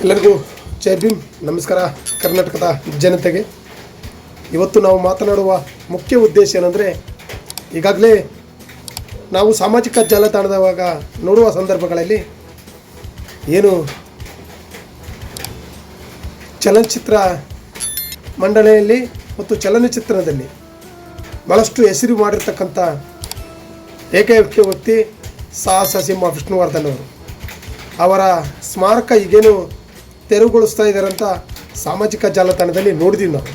ಎಲ್ಲರಿಗೂ ಜೈ ಭೀಮ್. ನಮಸ್ಕಾರ. ಕರ್ನಾಟಕದ ಜನತೆಗೆ. ಇವತ್ತು ನಾವು ಮಾತನಾಡುವ ಮುಖ್ಯ ಉದ್ದೇಶ ಏನಂದರೆ, ಈಗಾಗಲೇ ನಾವು ಸಾಮಾಜಿಕ ಜಾಲತಾಣದವಾಗ ನೋಡುವ ಸಂದರ್ಭಗಳಲ್ಲಿ ಏನು ಚಲನಚಿತ್ರ ಮಂಡಳಿಯಲ್ಲಿ ಮತ್ತು ಚಲನಚಿತ್ರದಲ್ಲಿ ಭಾಳಷ್ಟು ಹೆಸರು ಮಾಡಿರ್ತಕ್ಕಂಥ ಏಕೈಕ ವ್ಯಕ್ತಿ ಸಾಹಸ ಸಿಂಹ ವಿಷ್ಣುವರ್ಧನ್ ಅವರು. ಅವರ ಸ್ಮಾರಕ ಈಗೇನು ತೆರವುಗೊಳಿಸ್ತಾ ಇದ್ದಾರಂತ ಸಾಮಾಜಿಕ ಜಾಲತಾಣದಲ್ಲಿ ನೋಡಿದ್ದೀವಿ ನಾವು.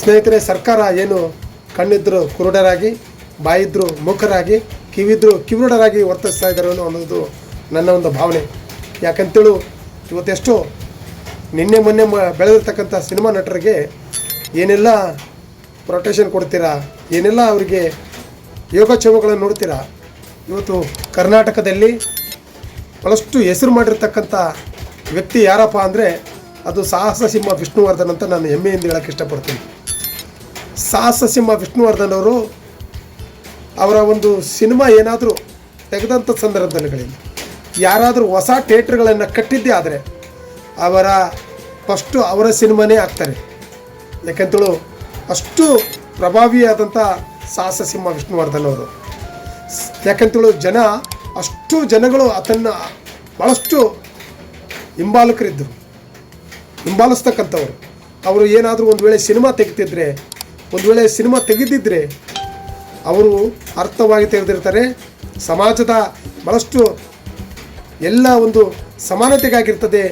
ಸ್ನೇಹಿತರೆ, ಸರ್ಕಾರ ಏನು ಕಣ್ಣಿದ್ರು ಕುರುಡರಾಗಿ, ಬಾಯಿದ್ರು ಮುಖರಾಗಿ ಕಿವಿದ್ರು ಕಿವುಡರಾಗಿ ವರ್ತಿಸ್ತಾ ಇದ್ದಾರೆ ಅನ್ನೋದು ನನ್ನ ಒಂದು ಭಾವನೆ. ಯಾಕಂತೇಳು, ಇವತ್ತೆಷ್ಟೋ ನಿನ್ನೆ ಮೊನ್ನೆ ಮ, ಬೆಳೆದಿರ್ತಕ್ಕಂಥ ಸಿನಿಮಾ ನಟರಿಗೆ ಏನೆಲ್ಲ ಪ್ರೊಟೆಕ್ಷನ್ ಕೊಡ್ತೀರಾ, ಏನೆಲ್ಲ ಅವರಿಗೆ ಯೋಗಕ್ಷೇಮಗಳನ್ನು ನೋಡ್ತೀರಾ, ಇವತ್ತು ಕರ್ನಾಟಕದಲ್ಲಿ ಭಾಳಷ್ಟು ಹೆಸರು ಮಾಡಿರ್ತಕ್ಕಂಥ ವ್ಯಕ್ತಿ ಯಾರಪ್ಪ ಅಂದರೆ ಅದು ಸಾಹಸ ಸಿಂಹ ವಿಷ್ಣುವರ್ಧನ್ ಅಂತ ನಾನು ಹೆಮ್ಮೆಯಿಂದ ಹೇಳಕ್ಕೆ ಇಷ್ಟಪಡ್ತೀನಿ. ಸಾಹಸ ಸಿಂಹ ವಿಷ್ಣುವರ್ಧನ್ ಅವರು ಅವರ ಒಂದು ಸಿನಿಮಾ ಏನಾದರೂ ತೆಗೆದಂಥ ಸಂದರ್ಭದಲ್ಲಿ ಯಾರಾದರೂ ಹೊಸ ಥಿಯೇಟ್ರ್ಗಳನ್ನು ಕಟ್ಟಿದ್ದೇ ಆದರೆ ಅವರ ಫಸ್ಟು ಅವರ ಸಿನಿಮಾನೇ ಆಗ್ತಾರೆ. ಯಾಕಂತೇಳು ಅಷ್ಟು ಪ್ರಭಾವಿಯಾದಂಥ ಸಾಹಸ ಸಿಂಹ ವಿಷ್ಣುವರ್ಧನ್ ಅವರು. ಯಾಕಂತೇಳು ಜನ ಅಷ್ಟು ಜನಗಳು ಆತನ್ನು ಭಾಳಷ್ಟು ಹಿಂಬಾಲಕರಿದ್ದರು. ಹಿಂಬಾಲಿಸ್ತಕ್ಕಂಥವ್ರು. ಅವರು ಏನಾದರೂ ಒಂದು ವೇಳೆ ಸಿನಿಮಾ ತೆಗಿತಿದ್ರೆ ಒಂದು ವೇಳೆ ಸಿನಿಮಾ ತೆಗೆದಿದ್ದರೆ ಅವರು ಅರ್ಥವಾಗಿ ತೆಗೆದಿರ್ತಾರೆ. ಸಮಾಜದ ಭಾಳಷ್ಟು ಎಲ್ಲ ಒಂದು ಸಮಾನತೆಗಾಗಿರ್ತದೆ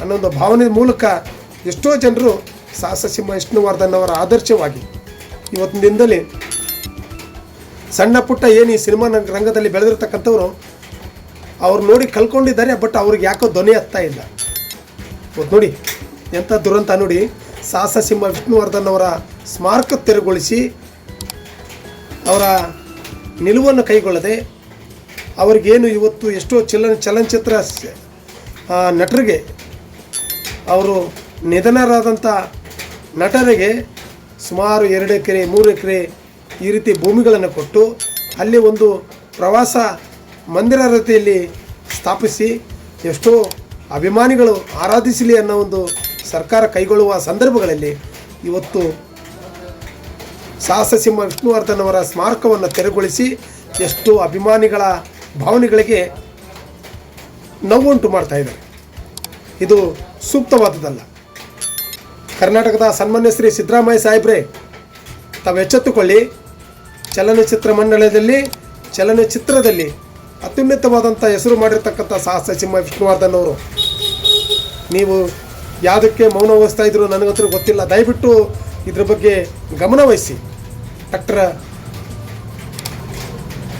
ಅನ್ನೋ ಒಂದು ಭಾವನೆ ಮೂಲಕ ಎಷ್ಟೋ ಜನರು ಸಾಹಸ ಸಿಂಹ ವಿಷ್ಣುವರ್ಧನ್ ಅವರ ಆದರ್ಶವಾಗಿ ಇವತ್ತಿನ ದಿನದಲ್ಲಿ ಸಣ್ಣ ಪುಟ್ಟ ಏನು ಈ ಸಿನಿಮಾ ರಂಗ- ರಂಗದಲ್ಲಿ ಬೆಳೆದಿರ್ತಕ್ಕಂಥವ್ರು ಅವ್ರು ನೋಡಿ ಕಲ್ಕೊಂಡಿದ್ದಾರೆ ಬಟ್ ಅವ್ರಿಗೆ ಯಾಕೋ ಧ್ವನಿ ಹತ್ತಾ ಇಲ್ಲ. ನೋಡಿ ಎಂಥ ದುರಂತ ನೋಡಿ. ಸಾಹಸ ಸಿಂಹ ವಿಷ್ಣುವರ್ಧನ್ ಅವರ ಸ್ಮಾರಕ ತೆರವುಗೊಳಿಸಿ ಅವರ ನಿಲುವನ್ನು ಕೈಗೊಳ್ಳದೆ ಅವ್ರಿಗೇನು ಇವತ್ತು ಎಷ್ಟೋ ಚಲನ ಚಲನಚಿತ್ರ ನಟರಿಗೆ ಅವರು ನಿಧನರಾದಂಥ ನಟರಿಗೆ ಸುಮಾರು ಎರಡು ಎಕರೆ, ಮೂರು ಎಕರೆ ಈ ರೀತಿ ಭೂಮಿಗಳನ್ನು ಕೊಟ್ಟು ಅಲ್ಲಿ ಒಂದು ಪ್ರವಾಸ ಮಂದಿರ ರೀತಿಯಲ್ಲಿ ಸ್ಥಾಪಿಸಿ ಎಷ್ಟೋ ಅಭಿಮಾನಿಗಳು ಆರಾಧಿಸಲಿ ಅನ್ನೋ ಒಂದು ಸರ್ಕಾರ ಕೈಗೊಳ್ಳುವ ಸಂದರ್ಭಗಳಲ್ಲಿ ಇವತ್ತು ಸಾಹಸ ಸಿಂಹ ವಿಷ್ಣುವರ್ಧನ್ ಸ್ಮಾರಕವನ್ನು ತೆರವುಗೊಳಿಸಿ ಎಷ್ಟೋ ಅಭಿಮಾನಿಗಳ ಭಾವನೆಗಳಿಗೆ ನೋವುಂಟು ಮಾಡ್ತಾ ಇದ್ದಾರೆ. ಇದು ಸೂಕ್ತವಾದದ್ದಲ್ಲ. ಕರ್ನಾಟಕದ ಸನ್ಮಾನ್ಯ ಶ್ರೀ ಸಿದ್ದರಾಮಯ್ಯ ಸಾಹೇಬ್ರೆ, ತಾವು ಎಚ್ಚೆತ್ತುಕೊಳ್ಳಿ. ಚಲನಚಿತ್ರ ಮಂಡಳದಲ್ಲಿ ಚಲನಚಿತ್ರದಲ್ಲಿ ಅತ್ಯುನ್ನತವಾದಂಥ ಹೆಸರು ಮಾಡಿರ್ತಕ್ಕಂಥ ಸಾಹಸ ಸಿಂಹ ವಿಷ್ಣುವರ್ಧನ್ ಅವರು. ನೀವು ಯಾವುದಕ್ಕೆ ಮೌನ ವಹಿಸ್ತಾ ಇದ್ರು ನನಗಂತೂ ಗೊತ್ತಿಲ್ಲ. ದಯವಿಟ್ಟು ಇದ್ರ ಬಗ್ಗೆ ಗಮನವಹಿಸಿ ಡಾಕ್ಟರ್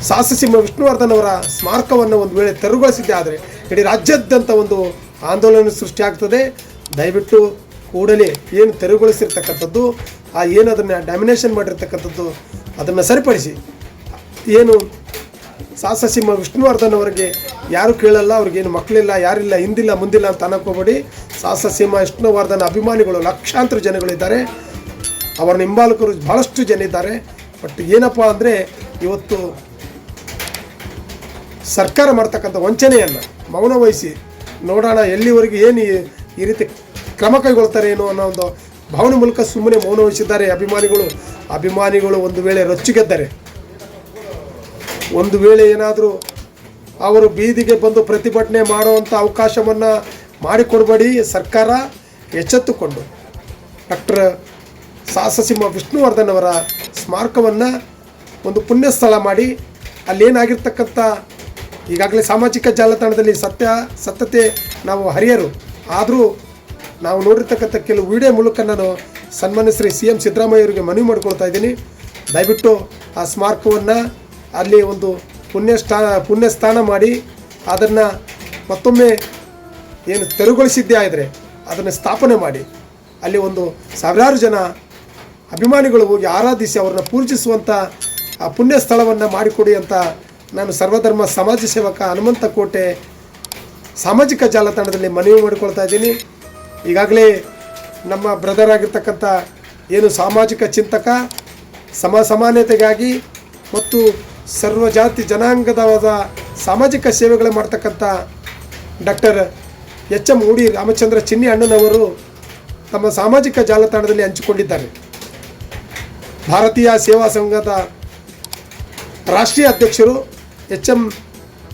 ಸಾಹಸ ಸಿಂಹ ವಿಷ್ಣುವರ್ಧನ್ ಅವರ ಸ್ಮಾರಕವನ್ನು ಒಂದು ವೇಳೆ ತೆರವುಗೊಳಿಸಿದ್ದೆ ಆದರೆ ಇಡೀ ರಾಜ್ಯಾದ್ಯಂತ ಒಂದು ಆಂದೋಲನ ಸೃಷ್ಟಿಯಾಗ್ತದೆ ದಯವಿಟ್ಟು ಕೂಡಲೇ ಏನು ತೆರವುಗೊಳಿಸಿರ್ತಕ್ಕಂಥದ್ದು, ಆ ಏನು ಅದನ್ನು ಡ್ಯಾಮಿನೇಷನ್ ಮಾಡಿರ್ತಕ್ಕಂಥದ್ದು ಅದನ್ನು ಸರಿಪಡಿಸಿ. ಏನು ಸಾಹಸ ಸಿಂಹ ವಿಷ್ಣುವರ್ಧನ್ ಅವರಿಗೆ ಯಾರು ಕೇಳಲ್ಲ ಅವ್ರಿಗೇನು ಮಕ್ಕಳಿಲ್ಲ, ಯಾರಿಲ್ಲ, ಹಿಂದಿಲ್ಲ, ಮುಂದಿಲ್ಲ ಅಂತ ಅನ್ನಕೋಬೇಡಿ ಸಾಹಸ ಸಿಂಹ, ವಿಷ್ಣುವರ್ಧನ್ ಅಭಿಮಾನಿಗಳು ಲಕ್ಷಾಂತರ ಜನಗಳಿದ್ದಾರೆ. ಅವರ ಹಿಂಬಾಲಕರು ಭಾಳಷ್ಟು ಜನ ಇದ್ದಾರೆ. ಬಟ್ ಏನಪ್ಪ ಅಂದರೆ ಇವತ್ತು ಸರ್ಕಾರ ಮಾಡ್ತಕ್ಕಂಥ ವಂಚನೆಯನ್ನು ಮೌನ ವಹಿಸಿ ನೋಡೋಣ, ಎಲ್ಲಿವರೆಗೆ ಏನು ಈ ರೀತಿ ಕ್ರಮ ಕೈಗೊಳ್ತಾರೆ ಏನೋ ಅನ್ನೋ ಒಂದು ಭಾವನೆ ಮೂಲಕ ಸುಮ್ಮನೆ ಮೌನ ವಹಿಸಿದ್ದಾರೆ ಅಭಿಮಾನಿಗಳು. ಅಭಿಮಾನಿಗಳು ಒಂದು ವೇಳೆ ರೊಚ್ಚಿಗೆದ್ದರೆ ಒಂದು ವೇಳೆ ಏನಾದರೂ ಅವರು ಬೀದಿಗೆ ಬಂದು ಪ್ರತಿಭಟನೆ ಮಾಡುವಂಥ ಅವಕಾಶವನ್ನು ಮಾಡಿಕೊಡಬೇಡಿ ಸರ್ಕಾರ ಎಚ್ಚೆತ್ತುಕೊಂಡು. ಡಾಕ್ಟರ್ ಸಾಹಸಸಿಂಹ ವಿಷ್ಣುವರ್ಧನ್ ಅವರ ಸ್ಮಾರಕವನ್ನು ಒಂದು ಪುಣ್ಯ ಸ್ಥಳ ಮಾಡಿ, ಅಲ್ಲೇನಾಗಿರ್ತಕ್ಕಂಥ ಈಗಾಗಲೇ ಸಾಮಾಜಿಕ ಜಾಲತಾಣದಲ್ಲಿ ಸತ್ಯ, ಸತ್ಯತೆ ನಾವು ಹರಿಯರು. ಆದರೂ ನಾವು ನೋಡಿರ್ತಕ್ಕಂಥ ಕೆಲವು ವಿಡಿಯೋ ಮೂಲಕ ನಾನು ಸನ್ಮಾನ್ಯ ಶ್ರೀ ಸಿ ಎಂ ಸಿದ್ದರಾಮಯ್ಯ ಅವರಿಗೆ ಮನವಿ ಮಾಡ್ಕೊಳ್ತಾ ಇದ್ದೀನಿ. ದಯವಿಟ್ಟು ಆ ಸ್ಮಾರಕವನ್ನು ಅಲ್ಲಿ ಒಂದು ಪುಣ್ಯ ಸ್ಥಾನ ಪುಣ್ಯ ಸ್ಥಾನ ಮಾಡಿ ಅದನ್ನು ಮತ್ತೊಮ್ಮೆ ಏನು ತೆರವುಗೊಳಿಸಿದ್ದೇ ಆದರೆ ಅದನ್ನು ಸ್ಥಾಪನೆ ಮಾಡಿ. ಅಲ್ಲಿ ಒಂದು ಸಾವಿರಾರು ಜನ ಅಭಿಮಾನಿಗಳು ಹೋಗಿ ಆರಾಧಿಸಿ ಅವರನ್ನು ಪೂಜಿಸುವಂಥ ಆ ಪುಣ್ಯ ಸ್ಥಳವನ್ನು ಮಾಡಿಕೊಡಿ ಅಂತ ನಾನು ಸರ್ವಧರ್ಮ ಸಮಾಜ ಸೇವಕ ಹನುಮಂತ ಕೋಟೆ ಸಾಮಾಜಿಕ ಜಾಲತಾಣದಲ್ಲಿ ಮನವಿ ಮಾಡಿಕೊಳ್ತಾ ಇದ್ದೀನಿ. ಈಗಾಗಲೇ ನಮ್ಮ ಬ್ರದರ್ ಆಗಿರ್ತಕ್ಕಂಥ ಏನು ಸಾಮಾಜಿಕ ಚಿಂತಕ, ಸಮ, ಸಮಾನತೆಗಾಗಿ ಮತ್ತು ಸರ್ವ ಜಾತಿ ಜನಾಂಗದವಾದ ಸಾಮಾಜಿಕ ಸೇವೆಗಳು ಮಾಡ್ತಕ್ಕಂಥ ಡಾಕ್ಟರ್ ಎಚ್ ಎಂ ಉಡಿ ರಾಮಚಂದ್ರ ಚಿನ್ನಿ ಅಣ್ಣನವರು ತಮ್ಮ ಸಾಮಾಜಿಕ ಜಾಲತಾಣದಲ್ಲಿ ಹಂಚಿಕೊಂಡಿದ್ದಾರೆ. ಭಾರತೀಯ ಸೇವಾ ಸಂಘದ ರಾಷ್ಟ್ರೀಯ ಅಧ್ಯಕ್ಷರು ಎಚ್ ಎಂ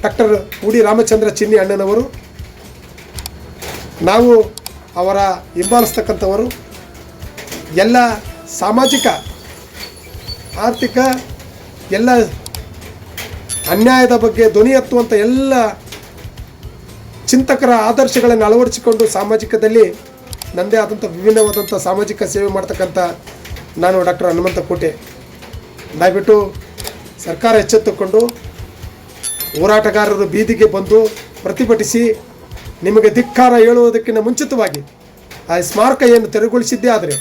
ಡಾಕ್ಟರ್ ಉಡಿ ರಾಮಚಂದ್ರ ಚಿನ್ನಿ ಅಣ್ಣನವರು, ನಾವು ಅವರ ಹಿಂಬಾಲಿಸ್ತಕ್ಕಂಥವರು, ಎಲ್ಲ ಸಾಮಾಜಿಕ, ಆರ್ಥಿಕ, ಎಲ್ಲ ಅನ್ಯಾಯದ ಬಗ್ಗೆ ಧ್ವನಿ ಎತ್ತುವಂಥ ಎಲ್ಲ ಚಿಂತಕರ ಆದರ್ಶಗಳನ್ನು ಅಳವಡಿಸಿಕೊಂಡು ಸಾಮಾಜಿಕದಲ್ಲಿ ನನ್ನದೇ ಆದಂಥ ವಿಭಿನ್ನವಾದಂಥ ಸಾಮಾಜಿಕ ಸೇವೆ ಮಾಡ್ತಕ್ಕಂಥ ನಾನು ಡಾಕ್ಟರ್ ಹನುಮಂತ ಕೋಟೆ. ದಯವಿಟ್ಟು ಸರ್ಕಾರ ಎಚ್ಚೆತ್ತುಕೊಂಡು ಹೋರಾಟಗಾರರು ಬೀದಿಗೆ ಬಂದು ಪ್ರತಿಭಟಿಸಿ ನಿಮಗೆ ಧಿಕ್ಕಾರ ಹೇಳುವುದಕ್ಕಿಂತ ಮುಂಚಿತವಾಗಿ ಆ ಸ್ಮಾರಕ ಏನು ತೆರವುಗೊಳಿಸಿದ್ದೇ ಆದರೆ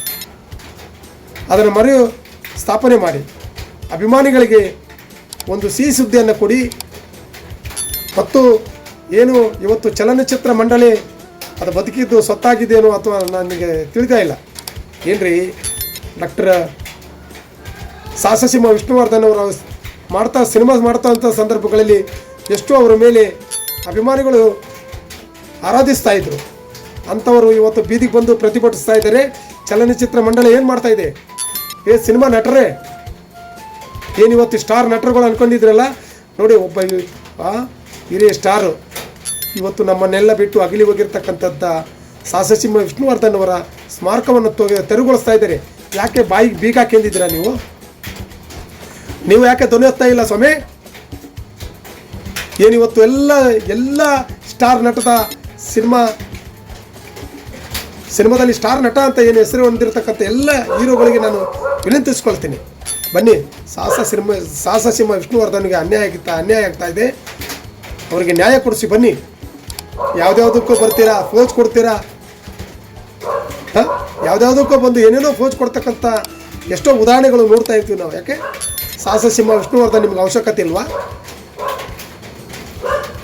ಅದನ್ನು ಮರು ಸ್ಥಾಪನೆ ಮಾಡಿ. ಅಭಿಮಾನಿಗಳಿಗೆ ಒಂದು ಸಿಹಿ ಸುದ್ದಿಯನ್ನು ಕೊಡಿ. ಮತ್ತು ಏನು ಇವತ್ತು ಚಲನಚಿತ್ರ ಮಂಡಳಿ ಅದು ಬದುಕಿದ್ದು ಸೊತ್ತಾಗಿದ್ದೇನೋ ಅಥವಾ ನನಗೆ ತಿಳಿದಾ ಇಲ್ಲ. ಏನ್ರಿ? ಡಾಕ್ಟರ್ ಸಾಹಸಸಿಂಹ ವಿಷ್ಣುವರ್ಧನ್ ಅವರು ಮಾಡ್ತಾ, ಸಿನಿಮಾ ಮಾಡ್ತಾ ಸಂದರ್ಭಗಳಲ್ಲಿ ಎಷ್ಟೋ ಅವರ ಮೇಲೆ ಅಭಿಮಾನಿಗಳು ಆರಾಧಿಸ್ತಾ ಇದ್ರು. ಅಂಥವರು ಇವತ್ತು ಬೀದಿಗೆ ಬಂದು ಪ್ರತಿಭಟಿಸ್ತಾ ಇದ್ದಾರೆ. ಚಲನಚಿತ್ರ ಮಂಡಳಿ ಏನು ಮಾಡ್ತಾ ಇದೆ? ಏ, ಸಿನಿಮಾ ನಟರೇ ಏನು ಇವತ್ತು ಸ್ಟಾರ್ ನಟರುಗಳು ಅನ್ಕೊಂಡಿದ್ರಲ್ಲ? ನೋಡಿ ಒಬ್ಬ ಹಿರಿಯ ಸ್ಟಾರು. ಇವತ್ತು ನಮ್ಮನ್ನೆಲ್ಲ ಬಿಟ್ಟು ಅಗಲಿ ಹೋಗಿರ್ತಕ್ಕಂಥದ್ದ ಸಾಹಸಸಿಂಹ ವಿಷ್ಣುವರ್ಧನ್ ಅವರ ಸ್ಮಾರಕವನ್ನು ತೆರವುಗೊಳಿಸ್ತಾ ಇದ್ದಾರೆ. ಯಾಕೆ ಬಾಯಿಗೆ ಬೀಗ ಹಾಕೊಂಡಿದ್ದೀರಾ ನೀವು? ನೀವು ಯಾಕೆ ದೊನೆಯುತ್ತಾ ಇಲ್ಲ ಸ್ವಾಮಿ? ಏನಿವತ್ತು ಎಲ್ಲ ಎಲ್ಲ ಸ್ಟಾರ್ ನಟದ ಸಿನಿಮಾ, ಸಿನಿಮಾದಲ್ಲಿ ಸ್ಟಾರ್ ನಟ ಅಂತ ಏನು ಹೆಸರು ಹೊಂದಿರತಕ್ಕಂಥ ಎಲ್ಲ ಹೀರೋಗಳಿಗೆ ನಾನು ವಿನಂತಿಸ್ಕೊಳ್ತೀನಿ. ಬನ್ನಿ, ಸಾಹಸ ಸಿಂಹ ಸಾಹಸ ಸಿಂಹ ವಿಷ್ಣುವರ್ಧನಿಗೆ ಅನ್ಯಾಯ ಆಗಿತ್ತಾ ಅನ್ಯಾಯ ಆಗ್ತಾ ಇದೆ. ಅವರಿಗೆ ನ್ಯಾಯ ಕೊಡಿಸಿ, ಬನ್ನಿ. ಯಾವ್ದ್ಯಾವ್ದಕ್ಕೂ ಬರ್ತೀರಾ, ಫೋಜ್ ಕೊಡ್ತೀರಾ? ಹಾಂ? ಯಾವ್ದ್ಯಾವ್ದಕ್ಕೂ ಬಂದು ಏನೇನೋ ಫೋಜ್ ಕೊಡ್ತಕ್ಕಂಥ ಎಷ್ಟೋ ಉದಾಹರಣೆಗಳು ನೋಡ್ತಾ ಇರ್ತೀವಿ ನಾವು, ಯಾಕೆ? ಸಾಹಸ ಸಿಂಹ ವಿಷ್ಣುವರ್ಧನ್ ನಿಮ್ಗೆ ಅವಶ್ಯಕತೆ ಇಲ್ವಾ?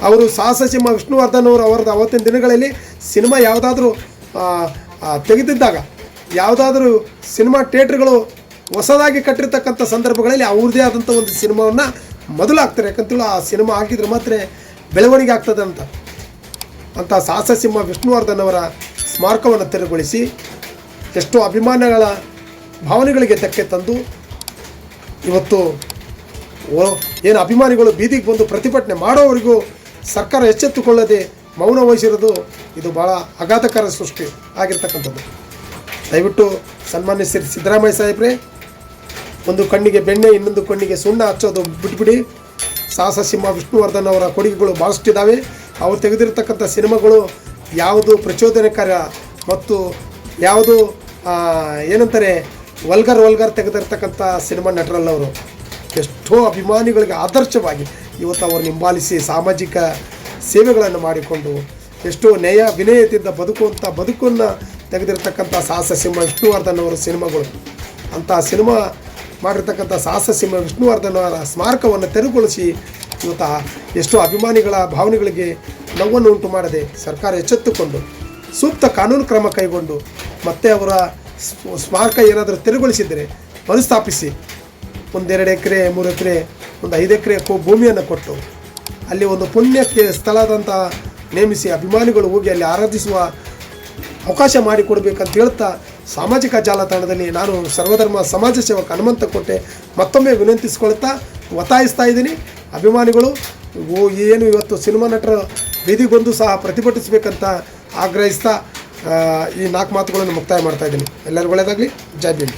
ಅವರು ಸಾಹಸ ಸಿಂಹ ವಿಷ್ಣುವರ್ಧನ್ ಅವರು ಅವರದ್ದು ಅವತ್ತಿನ ದಿನಗಳಲ್ಲಿ ಸಿನಿಮಾ ಯಾವುದಾದ್ರೂ ತೆಗೆದಿದ್ದಾಗ, ಯಾವುದಾದ್ರೂ ಸಿನಿಮಾ ಥಿಯೇಟ್ರ್ಗಳು ಹೊಸದಾಗಿ ಕಟ್ಟಿರ್ತಕ್ಕಂಥ ಸಂದರ್ಭಗಳಲ್ಲಿ ಅವ್ರದ್ದೇ ಆದಂಥ ಒಂದು ಸಿನಿಮಾವನ್ನು ಮೊದಲು ಹಾಕ್ತಾರೆ ಯಾಕಂತೇಳಿ ಆ ಸಿನಿಮಾ ಹಾಕಿದ್ರೆ ಮಾತ್ರ ಬೆಳವಣಿಗೆ ಆಗ್ತದೆ ಅಂತ. ಅಂಥ ಸಾಹಸ ಸಿಂಹ ವಿಷ್ಣುವರ್ಧನ್ ಅವರ ಸ್ಮಾರಕವನ್ನು ತೆರವುಗೊಳಿಸಿ ಎಷ್ಟೋ ಅಭಿಮಾನಗಳ ಭಾವನೆಗಳಿಗೆ ಧಕ್ಕೆ ತಂದು ಇವತ್ತು ಏನು ಅಭಿಮಾನಿಗಳು ಬೀದಿಗೆ ಬಂದು ಪ್ರತಿಭಟನೆ ಮಾಡೋವರೆಗೂ ಸರ್ಕಾರ ಎಚ್ಚೆತ್ತುಕೊಳ್ಳದೆ ಮೌನ ವಹಿಸಿರೋದು ಇದು ಭಾಳ ಆಘಾತಕರ ಸೃಷ್ಟಿ ಆಗಿರ್ತಕ್ಕಂಥದ್ದು. ದಯವಿಟ್ಟು ಸನ್ಮಾನ್ಯ ಸಿದ್ದರಾಮಯ್ಯ ಸಾಹೇಬ್ರೆ ಒಂದು ಕಣ್ಣಿಗೆ ಬೆಣ್ಣೆ, ಇನ್ನೊಂದು ಕಣ್ಣಿಗೆ ಸುಣ್ಣ ಹಚ್ಚೋದು ಬಿಟ್ಬಿಡಿ. ಸಾಹಸ ಸಿಂಹ ವಿಷ್ಣುವರ್ಧನ್ ಅವರ ಕೊಡುಗೆಗಳು ಭಾಳಷ್ಟಿದ್ದಾವೆ ಅವರು ತೆಗೆದಿರತಕ್ಕಂಥ ಸಿನಿಮಾಗಳು ಯಾವುದು ಪ್ರಚೋದನಕಾರ ಮತ್ತು ಯಾವುದು ಏನಂತಾರೆ, ವಲ್ಗರ್ ವಲ್ಗರ್ ತೆಗೆದಿರ್ತಕ್ಕಂಥ ಸಿನಿಮಾ ನಟರಲ್ಲ ಅವರು. ಎಷ್ಟೋ ಅಭಿಮಾನಿಗಳಿಗೆ ಆದರ್ಶವಾಗಿ ಇವತ್ತು ಅವರು ಹಿಂಬಾಲಿಸಿ ಸಾಮಾಜಿಕ ಸೇವೆಗಳನ್ನು ಮಾಡಿಕೊಂಡು ಎಷ್ಟೋ ನಯ ವಿನಯದಿಂದ ಬದುಕುವಂಥ, ಬದುಕನ್ನು ತೆಗೆದಿರ್ತಕ್ಕಂಥ ಸಾಹಸ ಸಿಂಹ ವಿಷ್ಣುವರ್ಧನ್ ಅವರ ಸಿನಿಮಾಗಳು. ಅಂಥ ಸಿನಿಮಾ ಮಾಡಿರ್ತಕ್ಕಂಥ ಸಾಹಸ ಸಿಂಹ ವಿಷ್ಣುವರ್ಧನ್ ಅವರ ಸ್ಮಾರಕವನ್ನು ತೆರವುಗೊಳಿಸಿ ಇವತ್ತು ಎಷ್ಟೋ ಅಭಿಮಾನಿಗಳ ಭಾವನೆಗಳಿಗೆ ನೋವನ್ನು ಉಂಟು ಮಾಡದೆ ಸರ್ಕಾರ ಎಚ್ಚೆತ್ತುಕೊಂಡು ಸೂಕ್ತ ಕಾನೂನು ಕ್ರಮ ಕೈಗೊಂಡು ಮತ್ತೆ ಅವರ ಸ್ಮಾರಕ ಏನಾದರೂ ತೆರವುಗೊಳಿಸಿದರೆ ಮರುಸ್ಥಾಪಿಸಿ. ಒಂದೆರಡು ಎಕರೆ, ಮೂರು ಎಕರೆ, ಒಂದು ಐದು ಎಕರೆ ಭೂಮಿಯನ್ನು ಕೊಟ್ಟು ಅಲ್ಲಿ ಒಂದು ಪುಣ್ಯಕ್ಕೆ ಸ್ಥಳದಂತ ನೇಮಿಸಿ ಅಭಿಮಾನಿಗಳು ಹೋಗಿ ಅಲ್ಲಿ ಆರಾಧಿಸುವ ಅವಕಾಶ ಮಾಡಿಕೊಡ್ಬೇಕಂತ ಹೇಳ್ತಾ ಸಾಮಾಜಿಕ ಜಾಲತಾಣದಲ್ಲಿ ನಾನು ಸರ್ವಧರ್ಮ ಸಮಾಜ ಸೇವಕ ಹನುಮಂತ ಕೋಟೆ ಮತ್ತೊಮ್ಮೆ ವಿನಂತಿಸಿಕೊಳ್ತಾ ಒತ್ತಾಯಿಸ್ತಾ ಇದ್ದೀನಿ. ಅಭಿಮಾನಿಗಳು, ಓ, ಏನು ಇವತ್ತು ಸಿನಿಮಾ ನಟರ ಬೀದಿಗೊಂದು ಸಹ ಪ್ರತಿಭಟಿಸಬೇಕಂತ ಆಗ್ರಹಿಸ್ತಾ ಈ ನಾಲ್ಕು ಮಾತುಗಳನ್ನು ಮುಕ್ತಾಯ ಮಾಡ್ತಾ ಇದ್ದೀನಿ. ಎಲ್ಲರಿಗೂ ಒಳ್ಳೆಯದಾಗಲಿ. ಜೈ ಭೀಮ್.